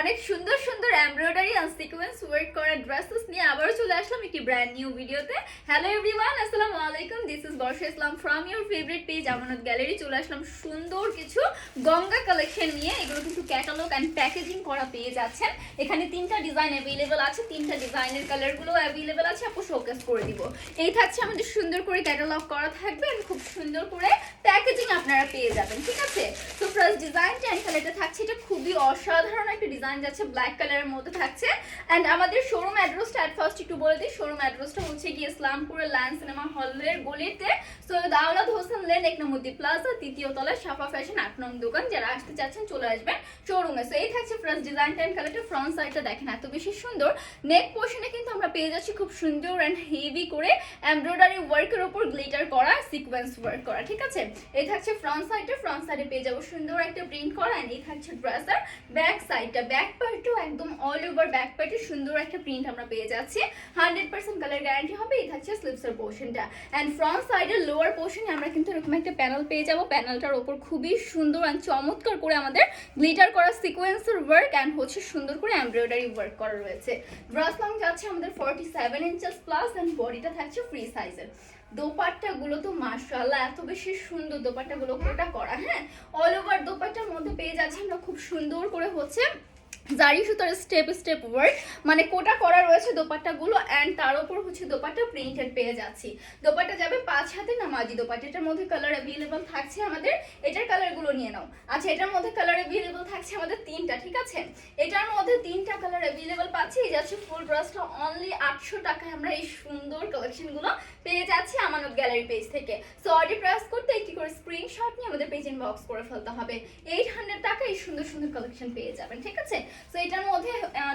অনেক সুন্দর সুন্দর এমব্রয়ডারি আর সিকোয়েন্স ওয়ার্ক করা ড্রেসেস নিয়ে আবারও চলে আসলাম একটি ব্র্যান্ড নিউ ভিডিওতে হ্যালো এভরিওয়ান আসসালামু আলাইকুম। This is Barsha Islam from your favourite page Amanat gallery চলে আসলাম সুন্দর কিছু গঙ্গা কালেকশন নিয়ে। এগুলো কিন্তু ক্যাটালগ অ্যান্ড প্যাকেজিং করা পেয়ে যাচ্ছেন। এখানে তিনটা ডিজাইন অ্যাভেলেবেল আছে। তিনটা ডিজাইনের কালারগুলো অ্যাভেলেবেল আছে। আপু শোকেস করে দিব। এই থাকছে আমাদের সুন্দর করে ক্যাটালগ করা থাকবে। and খুব সুন্দর করে প্যাকেজিং আপনারা পেয়ে যাবেন। ঠিক আছে? তো ফার্স্ট ডিজাইনটা অ্যান্ড কালারটা থাকছে, এটা খুবই অসাধারণ একটা ডিজাইন যাচ্ছে ব্ল্যাক কালারের মধ্যে থাকছে। অ্যান্ড আমাদের শোরুম অ্যাড্রেসটা অ্যাট ফার্স্ট একটু বলে দিই। শোরুম অ্যাড্রেসটা হচ্ছে গিয়ে ইসলামপুরের ল্যান্ড সিনেমা হলের গলিতে। সৈয়দ আওলাদ হোসেন লেন একনামুদ্দি প্লাজা তৃতীয় তলায় সাফা ফ্যাশন আট নং দোকান। যারা আসতে চাচ্ছেন, চলে আসবেন শোরুমে সো এই থাকছে ফার্স্ট ডিজাইনটা অ্যান্ড কালারটা ফ্রন্ট সাইডটা দেখেন, এত বেশি সুন্দর। নেক পোর্শনে কিন্তু আমরা পেয়ে যাচ্ছি খুব সুন্দর অ্যান্ড হেভি করে এমব্রয়ডারি ওয়ার্কের উপর গ্লিটার করা সিকোয়েন্স ওয়ার্ক করা, ঠিক আছে? এই থাকছে ফ্রন্ট সাইডটা ফ্রন্ট সাইডে পেয়ে যাব সুন্দর একটা প্রিন্ট করা। And এই থাকছে ড্রেসার ব্যাক সাইডটা ব্যাক পার্টও একদম অল ওভার ব্যাক পার্টে সুন্দর একটা প্রিন্ট আমরা পেয়ে যাচ্ছি। হান্ড্রেড পার্সেন্ট কালার গ্যারান্টি হবে এই থাকছে স্লিপসের পোর্শনটা অ্যান্ড ফ্রন্ট সাইডের লোয়ার পোর্শনে আমরা কিন্তু এরকম একটা প্যানেল পেয়ে যাব। প্যানেলটার ওপর খুবই সুন্দর অ্যান্ড চমৎকার করে আমাদের গ্লিটার করা সিকোয়েন্সের ওয়ার্ক অ্যান্ড হচ্ছে সুন্দর করে এমব্রয়ডারি ওয়ার্ক করা রয়েছে। ড্রেস লং যাচ্ছে আমাদের forty seven inches plus and বডিটা থাকছে ফ্রি সাইজের দোপাট্টা গুলো তো মাশাআল্লাহ, এত বেশি সুন্দর দোপাট্টা গুলো কোটা করা হ্যাঁ? অল ওভার দোপাট্টার মধ্যে পেয়ে যাচ্ছে আমরা খুব সুন্দর করে হচ্ছে জারি সুতার স্টেপ স্টেপ ওয়ার্ক মানে কোটা করা রয়েছে দোপাট্টাগুলো অ্যান্ড তার উপর হচ্ছে দোপাট্টা প্রিন্টেড পেয়ে যাচ্ছি। দোপাট্টা যাবে পাঁচ হাতে নামাজি দোপাট্টা এটার মধ্যে কালার অ্যাভেলেবল থাকছে আমাদের, এটার কালারগুলো নিয়ে নাও। আচ্ছা এটার মধ্যে কালার অ্যাভেলেবল থাকছে আমাদের তিনটা, ঠিক আছে? এটার মধ্যে তিনটা কালার অ্যাভেলেবল পাচ্ছি, এই যাচ্ছে ফুল ড্রেসটা অনলি আটশো টাকায় আমরা এই সুন্দর কালেকশনগুলো পেয়ে যাচ্ছি আমানত গ্যালারি পেজ থেকে। সো করতে একটি করে স্ক্রিনশট নিয়ে আমাদের পেজ ইনবক্স করে ফেলতে হবে। এইট হান্ড্রেড টাকা এই সুন্দর সুন্দর কালেকশন পেয়ে যাবেন, ঠিক আছে? সো এটার মধ্যে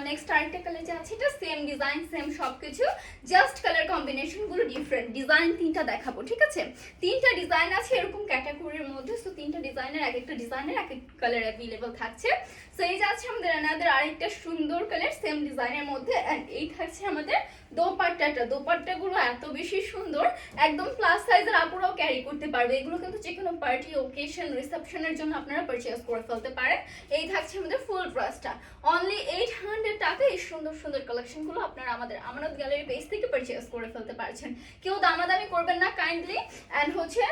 নেক্সট আরেকটা কালার যে আছে, এটা সেম ডিজাইন সেম সবকিছু জাস্ট কালার কম্বিনেশনগুলো ডিফারেন্ট ডিজাইন তিনটা দেখাবো, ঠিক আছে? তিনটা ডিজাইন আছে, এরকম ক্যাটাগরির মধ্যে তিনটা ডিজাইনের এক একটা ডিজাইনের এক এক কালার অ্যাভেলেবল থাকছে। সো এই যাচ্ছে আমাদের আমাদের আরেকটা সুন্দর কালার সেম ডিজাইনের মধ্যে অ্যান্ড এই থাকছে আমাদের দোপাট্টাটা। দোপাট্টাগুলো এত বেশি সুন্দর, একদম প্লাস সাইজের আপুরাও ক্যারি করতে পারবে। এগুলো কিন্তু যে কোনো পার্টি ওকেশন রিসেপশনের জন্য আপনারা পারচেজ করে ফেলতে পারেন। এই থাকছে আমাদের ফুল ড্রেসটা অনলি এইট হান্ড্রেড টাকা এই সুন্দর সুন্দর কালেকশনগুলো আপনারা আমাদের আমানত গ্যালারি পেজ থেকে পারচেজ করে ফেলতে পারছেন। কেউ দামাদামি করবেন না কাইন্ডলি অ্যান্ড হচ্ছে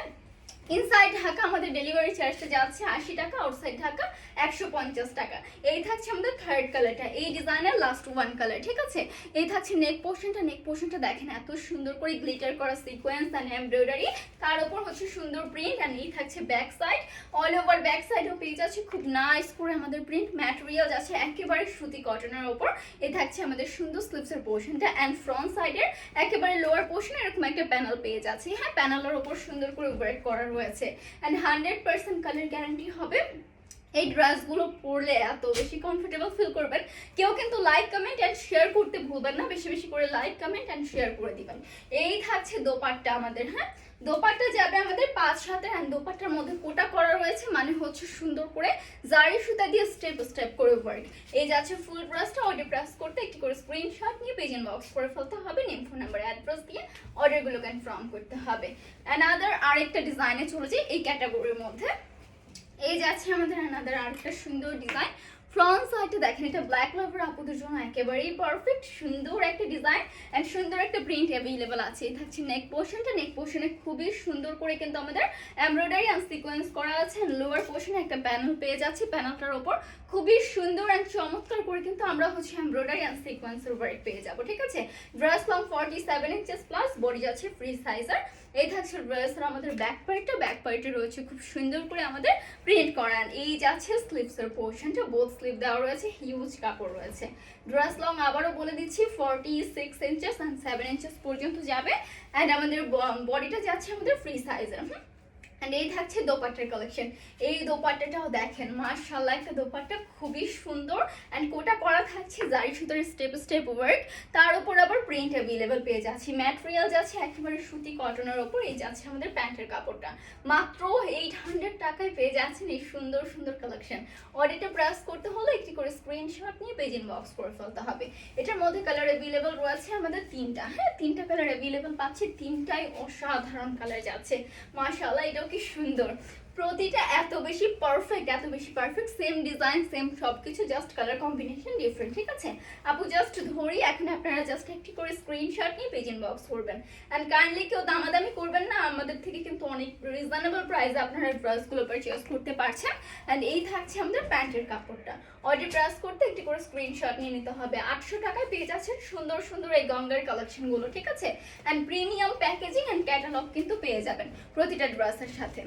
ইনসাইড ঢাকা আমাদের ডেলিভারি চার্জটা যাচ্ছে আশি টাকা আউটসাইড ঢাকা একশো পঞ্চাশ টাকা। এই থাকছে আমাদের থার্ড কালারটা এই ডিজাইনের লাস্ট ওয়ান কালার ঠিক আছে? এই থাকছে নেক পোর্শনটা নেক পোর্শনটা দেখেন, এত সুন্দর করে গ্লিটার করা সিকোয়েন্স অ্যান্ড এমব্রয়ডারি তার উপর হচ্ছে সুন্দর প্রিন্ট অ্যান্ড এই থাকছে back side all over back সাইডও পেয়ে যাচ্ছে, খুব নাইস করে আমাদের প্রিন্ট ম্যাটেরিয়াল যাচ্ছে একেবারে সুতি কটনের ওপর এই থাকছে আমাদের সুন্দর স্লিপসের পোর্শনটা অ্যান্ড ফ্রন্ট সাইডের একেবারে লোয়ার পোর্শনে এরকম একটা প্যানেল পেয়ে যাচ্ছে। হ্যাঁ প্যানেলের ওপর সুন্দর করে ওয়ার্ক করা রয়েছে। And hundred percent colour guarantee হবে। এই ড্রেসগুলো পরলে এত বেশি কমফোর্টেবল ফিল করবেন। কেউ কিন্তু লাইক কমেন্ট অ্যান্ড শেয়ার করতে ভুলবেন না। বেশি বেশি করে লাইক কমেন্ট অ্যান্ড শেয়ার করে দিবেন। এই থাকছে দোপাট্টা আমাদের হ্যাঁ? দোপাট্টা যাবে আমাদের পাঁচ হাতের অ্যান্ড দোপাট্টার মধ্যে কোটা করা রয়েছে মানে হচ্ছে সুন্দর করে জারি সুতা দিয়ে স্টেপ স্টেপ করে ওয়ার্ক এই যাচ্ছে ফুল ড্রেসটা অর্ডার প্রেস করতে একটি করে স্ক্রিনশট নিয়ে পেজ বক্স করে ফেলতে হবে। নেম ফোন নাম্বার অ্যাড্রেস দিয়ে অর্ডারগুলো কনফার্ম করতে হবে। অ্যানাদার আরেকটা ডিজাইনে চলে যাই এই ক্যাটাগরির মধ্যে। এই যাচ্ছে আমাদের আনাদার আরেকটা সুন্দর ডিজাইন ফ্রন্ট সাইডে দেখেন, এটা ব্ল্যাক লাভার আপুদের জন্য একেবারেই পারফেক্ট সুন্দর একটা ডিজাইন অ্যান্ড সুন্দর একটা প্রিন্ট অ্যাভেলেবেল আছে। এই থাকছে নেক পোর্শনটা নেক পোর্শনে খুবই সুন্দর করে কিন্তু আমাদের এমব্রয়ডারি অ্যান্ড সিকোয়েন্স করা আছে লোয়ার পোর্শনে একটা প্যানেল পেয়ে যাচ্ছে প্যানেলটার ওপর। খুবই সুন্দর অ্যান্ড চমৎকার করে কিন্তু আমরা হচ্ছে এমব্রয়ডারি অ্যান্ড সিকোয়েন্সের ওয়ার্ক পেয়ে যাব ঠিক আছে? Dress long forty seven inches plus body যাচ্ছে ফ্রি সাইজার এই থাকছে ড্রেসের আমাদের ব্যাক পার্টটা ব্যাক পার্টে রয়েছে খুব সুন্দর করে আমাদের প্রিন্ট করান এই যাচ্ছে স্লিভসের পোর্শনটা বোথ স্লিভ দেওয়া রয়েছে হিউজ কাপড় রয়েছে। ড্রেস লং আবারও বলে দিচ্ছি forty six inches and seven inches পর্যন্ত যাবে। অ্যান্ড আমাদের বডিটা যাচ্ছে আমাদের ফ্রি সাইজার হুম? অ্যান্ড এই থাকছে দোপাট্টার কালেকশন এই দোপাট্টাটাও দেখেন মার্শাল্লাহ একটা দোপাট্টা খুবই সুন্দর অ্যান্ড কোটা করা থাকছে জারি সুতোর স্টেপ স্টেপ ওয়ার্ক তার উপর আবার প্রিন্ট অ্যাভেলেবেল পেয়ে যাচ্ছি। ম্যাটেরিয়াল যাচ্ছে একেবারে সুতি কটনের ওপর এই যাচ্ছে আমাদের প্যান্টের কাপড়টা। মাত্র এইট হান্ড্রেড টাকায় পেয়ে যাচ্ছেন এই সুন্দর সুন্দর কালেকশন অর্ডারটা প্রেস করতে হলে একটি করে স্ক্রিনশট নিয়ে পেজ ইনবক্স করে ফেলতে হবে। এটার মধ্যে কালার অ্যাভেলেবেল রয়েছে আমাদের তিনটা। হ্যাঁ তিনটা কালার অ্যাভেলেবেল পাচ্ছি, তিনটাই অসাধারণ কালার যাচ্ছে। মার্শাল্লাহ এটাও কি সুন্দর। প্রতিটা এত বেশি পারফেক্ট এত বেশি পারফেক্ট সেম ডিজাইন সেম সবকিছু জাস্ট কালার কম্বিনেশন ডিফারেন্ট ঠিক আছে? আপু জাস্ট ধরি, এখন আপনারা জাস্ট একটি করে স্ক্রিনশট নিয়ে পেজ ইনবক্স করবেন। অ্যান্ড কাইন্ডলি কেউ দামাদামি করবেন না, আমাদের থেকে কিন্তু অনেক রিজনেবল প্রাইসে আপনারা ড্রেসগুলো পারচেস করতে পারছেন। অ্যান্ড এই থাকছে আমাদের প্যান্টের কাপড়টা। অর্ডার প্রেস করতে একটি করে স্ক্রিনশট নিয়ে নিতে হবে। আটশো টাকায় পেয়ে যাচ্ছেন সুন্দর সুন্দর এই গঙ্গার কালেকশনগুলো ঠিক আছে? And premium packaging and catalogue কিন্তু পেয়ে যাবেন প্রতিটা ড্রেসের সাথে।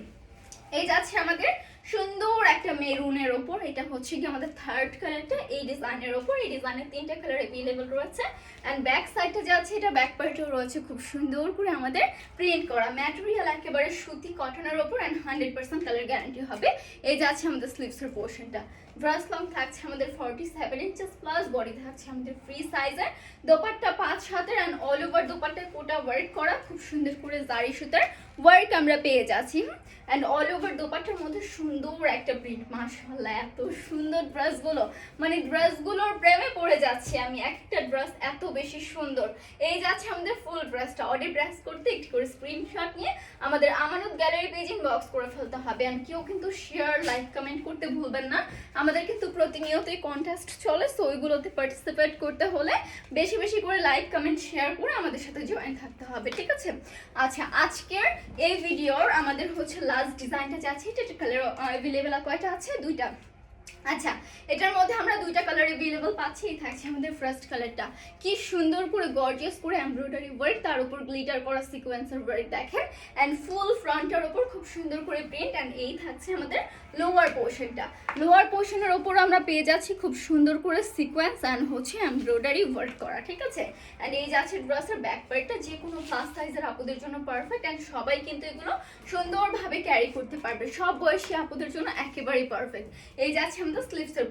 এই যাচ্ছে আমাদের সুন্দর একটা মেরুনের ওপর। এটা হচ্ছে কি আমাদের থার্ড কালারটা এই ডিজাইনের ওপর। এই ডিজাইনের তিনটা কালার অ্যাভেলেবল রয়েছে। অ্যান্ড ব্যাক সাইডটা যে আছে, এটা ব্যাক পার্টেও রয়েছে। খুব সুন্দর করে আমাদের প্রিন্ট করা। ম্যাটেরিয়াল একেবারে সুতি কটনের ওপর and hundred percent colour guarantee হবে। এই যাচ্ছে আমাদের স্লিভসের পোর্শনটা ড্রেস লং থাকছে আমাদের forty seven inches plus body থাকছে আমাদের ফ্রি সাইজের দোপাট্টা পাঁচ হাতের অ্যান্ড অল ওভার দোপাট্টায় কোটা ওয়ার্ক করা। খুব সুন্দর করে জারি সুতার ওয়ার্ক আমরা পেয়ে যাচ্ছি। অ্যান্ড অল ওভার দোপাট্টার মধ্যে সুন্দর একটা প্রিন্ট মাশাআল্লাহ, এত সুন্দর ড্রেসগুলো মানে ড্রেসগুলোর প্রেমে পড়ে যাচ্ছি আমি। একটা ড্রেস এত বেশি সুন্দর। এই যাচ্ছে আমাদের ফুল ড্রেসটা অর্ডার প্রেস করতে একটি করে স্ক্রিনশট নিয়ে আমাদের আমানত গ্যালারি পেজ ইনবক্স করে ফেলতে হবে। অ্যান্ড কেউ কিন্তু শেয়ার লাইক কমেন্ট করতে ভুলবেন না। আমাদের কিন্তু প্রতিনিয়তই কন্টেস্ট চলে সো ওইগুলোতে পার্টিসিপেট করতে হলে বেশি বেশি করে লাইক কমেন্ট শেয়ার করে আমাদের সাথে জয়েন থাকতে হবে। ঠিক আছে? আচ্ছা আজকের এই ভিডিওর আমাদের হচ্ছে লাস্ট ডিজাইনটা যে আছে এটা কালার অ্যাভেলেবেল কয়টা আছে? দুইটা। আচ্ছা এটার মধ্যে আমরা দুইটা কালার অ্যাভেলেবল পাচ্ছি। থাকছে আমাদের ফার্স্ট কালারটা কি সুন্দর করে গর্জিয়াস করে এমব্রয়ডারি ওয়ার্ক তার উপর গ্লিটার করা সিকোয়েন্সের ওয়ার্ক দেখেন। অ্যান্ড ফুল ফ্রন্টের ওপর খুব সুন্দর করে প্রিন্ট অ্যান্ড এই থাকছে আমাদের লোয়ার পোর্শনটা লোয়ার পোর্শনের ওপর আমরা পেয়ে যাচ্ছি খুব সুন্দর করে সিকোয়েন্স অ্যান্ড হচ্ছে এমব্রয়ডারি ওয়ার্ক করা, ঠিক আছে? অ্যান্ড এই যাচ্ছে ড্রেসের ব্যাক পার্টটা যে কোনো প্লাস সাইজের আপুদের জন্য পারফেক্ট অ্যান্ড সবাই কিন্তু এগুলো সুন্দরভাবে ক্যারি করতে পারবে। সব বয়সী আপুদের জন্য একেবারেই পারফেক্ট এই যাচ্ছে আমাদের স্লিভসের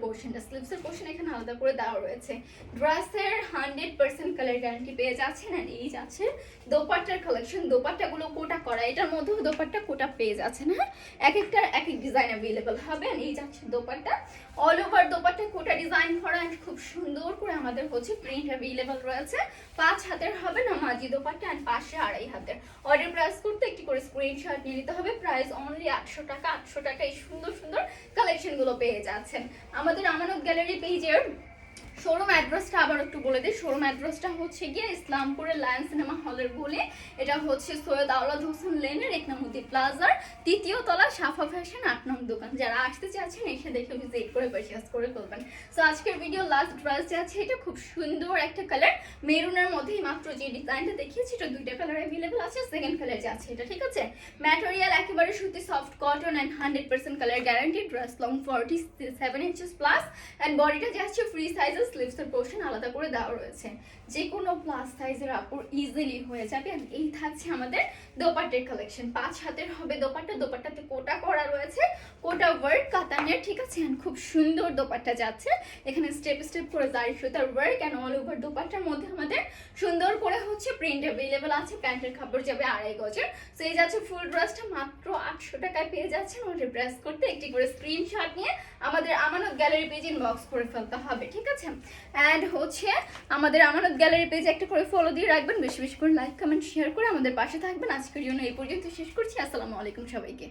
স্লিভসের পোর্শন এখানে আলাদা করে দেওয়া রয়েছে। ড্রেসের হান্ড্রেড পার্সেন্ট কালার গ্যারান্টি পেয়ে যাচ্ছেন আর এই যাচ্ছে দোপাট্টার কালেকশন দোপাট্টাগুলো কোটা করা, এটার মধ্যেও দোপাট্টা কোটা পেয়ে যাচ্ছেন হ্যাঁ? এক এক এক ডিজাইন অ্যাভেলেবল হবে আর এই যাচ্ছে dupatta. All over dupatta Kota design করা খুব সুন্দর করে আমাদের হচ্ছে প্রিন্ট অ্যাভেলেবল রয়েছে। পাঁচ হাতের হবে না মাঝি দোপাট্টা অ্যান্ড পাশে আড়াই হাতের। অর্ডার প্রাইস করতে একটি করে স্ক্রিনশট নিয়ে নিতে হবে। প্রাইস অনলি আটশো টাকা আটশো টাকা এই সুন্দর সুন্দর কালেকশনগুলো পেয়ে যাচ্ছেন আমাদের আমানত গ্যালারি পেজের শোরুম অ্যাড্রেসটা আবার একটু বলে দিই। শোরুম অ্যাড্রেসটা হচ্ছে গিয়ে ইসলামপুরের লায়ন সিনেমা হলের বলে এটা হচ্ছে সৈয়দ আওলাদ হোসেন লেনের একনামুদ্দি প্লাজার তৃতীয় তলা সাফা ফ্যাশন আট নং দোকান। যারা আসতে চাচ্ছেন, এসে দেখে ভিজিট করে পারচেস করে ফেলবেন। সো আজকের ভিডিও লাস্ট ড্রেস যে আছে, এটা খুব সুন্দর একটা কালার মেরুনের মধ্যেই মাত্র যে ডিজাইনটা দেখিয়েছি, এটা দুইটা কালার অ্যাভেলেবল আছে। সেকেন্ড কালার যে আছে, এটা ঠিক আছে? ম্যাটেরিয়াল একেবারে সুতি soft cotton and hundred percent colour guarantee dress long forty seven inches plus and বডিটা যে আছে ফ্রি সাইজের স্লিভসের পোর্শন আলাদা করে দেওয়া রয়েছে। যে কোনো প্লাস সাইজের আপুর ইজিলি হয়ে যাবে। এই থাকছে আমাদের দোপাট্টের কালেকশন পাঁচ হাতের হবে দোপাট্টা, দোপাট্টাতে কোটা করা রয়েছে। কোটা ওয়ার্ক কাতানের ঠিক আছে? খুব সুন্দর দোপাট্টা যাচ্ছে। এখানে স্টেপ স্টেপ করে দাঁড়িয়ে সুতার ওয়ার্ক অ্যান্ড অল ওভার দোপাট্টার মধ্যে আমাদের সুন্দর করে হচ্ছে প্রিন্ট অ্যাভেলেবেল আছে। প্যান্টের কাপড় যাবে আড়াই গজের। সো এই যাচ্ছে ফুল ড্রেসটা মাত্র আটশো টাকায় পেয়ে যাচ্ছেন অর্ডার প্রেস করতে। একটি করে স্ক্রিনশট নিয়ে আমাদের আমানত গ্যালারি পেজ ইনবক্স করে ফেলতে হবে, ঠিক আছে? অ্যান্ড হচ্ছে আমাদের আমানত গ্যালারি পেজ একটা করে ফলো দিয়ে রাখবেন। বেশি বেশি করে লাইক কমেন্ট শেয়ার করে আমাদের পাশে থাকবেন। আজকের জন্য এই পর্যন্ত শেষ করছি। আসসালামু আলাইকুম সবাইকে।